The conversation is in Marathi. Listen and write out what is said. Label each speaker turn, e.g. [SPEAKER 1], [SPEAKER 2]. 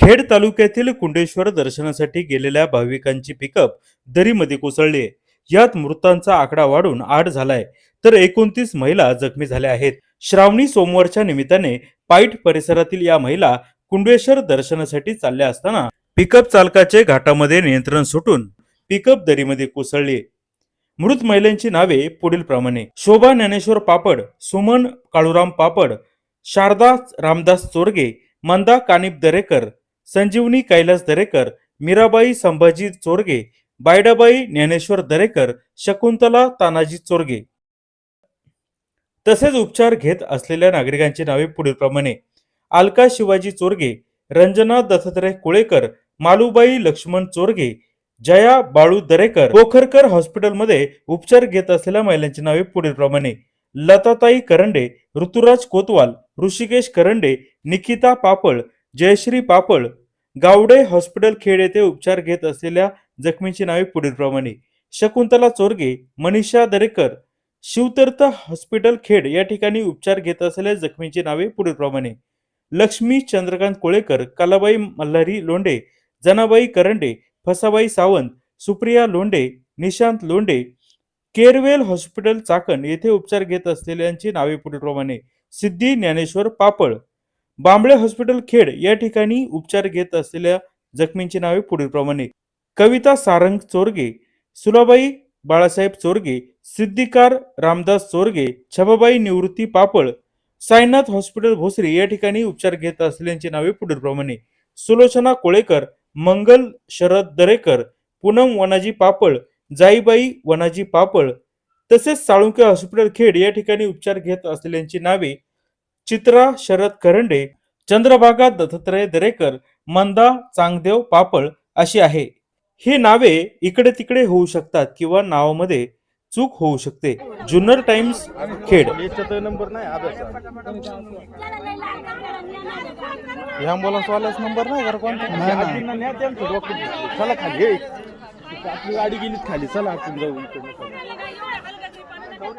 [SPEAKER 1] खेड तालुक्यातील कुंडेश्वर दर्शनासाठी गेलेल्या भाविकांची पिकअप दरीमध्ये कोसळली यात मृतांचा आकडा वाढून आठ झालाय. तर एकोणतीस महिला जखमी झाल्या आहेत. श्रावणी सोमवारच्या निमित्ताने पाईट परिसरातील या महिला कुंडेश्वर दर्शनासाठी चालल्या असताना पिकअप चालकाचे घाटामध्ये नियंत्रण सुटून पिकअप दरीमध्ये कोसळली. मृत महिलांची नावे पुढील प्रमाणे. शोभा ज्ञानेश्वर पापड सुमन काळूराम पापड शारदा रामदास चोरगे मंदा कानिप दरेकर संजीवनी कैलास दरेकर मीराबाई संभाजी चोरगे बायडाबाई ज्ञानेश्वर दरेकर शकुंतला तानाजी चोरगे. तसेच उपचार घेत असलेल्या नागरिकांची नावे पुढीलप्रमाणे अलका शिवाजी चोरगे रंजना दत्तात्रय कुळेकर मालुबाई लक्ष्मण चोरगे जया बाळू दरेकर पोखरकर हॉस्पिटलमध्ये उपचार घेत असलेल्या महिलांची नावे पुढीलप्रमाणे लताताई करंडे ऋतुराज कोतवाल ऋषिकेश करंडे निकिता पापळ जयश्री पापळ गावडे हॉस्पिटल खेड येथे उपचार घेत असलेल्या जखमींची नावे पुढीलप्रमाणे. शकुंतला चोरगे मनीषा दरेकर शिवतीर्थ हॉस्पिटल खेड या ठिकाणी उपचार घेत असलेल्या जखमींची नावे पुढीलप्रमाणे. लक्ष्मी चंद्रकांत कोळेकर कलाबाई मल्हारी लोंढे जनाबाई करंडे फसाबाई सावंत सुप्रिया लोंढे निशांत लोंढे केरवेल हॉस्पिटल चाकण येथे उपचार घेत असलेल्यांची नावे पुढीलप्रमाणे. सिद्धी ज्ञानेश्वर पापळ बांबळे हॉस्पिटल खेड या ठिकाणी उपचार घेत असलेल्या जखमींची नावे पुढीलप्रमाणे कविता सारंग चोरगे सुलाबाई बाळासाहेब चोरगे सिद्धिकार रामदास चोरगे छबाबाई निवृत्ती पापळ साईनाथ हॉस्पिटल भोसरी या ठिकाणी उपचार घेत असलेल्यांची नावे पुढीलप्रमाणे सुलोचना कोळेकर मंगल शरद दरेकर पूनम वनाजी पापळ जाईबाई वनाजी पापळ तसेच साळुंके हॉस्पिटल खेड या ठिकाणी उपचार घेत असलेल्यांची नावे चित्रा शरद करंडे चंद्रभागा दत्तात्रय दरेकर मंदा चांगदेव पापळ अशी आहे. ही नावे इकडे तिकडे होऊ शकतात किंवा नावामध्ये चूक होऊ शकते. जुन्नर टाइम्स खेड.
[SPEAKER 2] नंबर नाही अभ्यास ॲम्ब्युलन्स वाल्याच नंबर नाही. घर चला खाली. आपली गाडी गेली खाली. चला आपण जाऊ.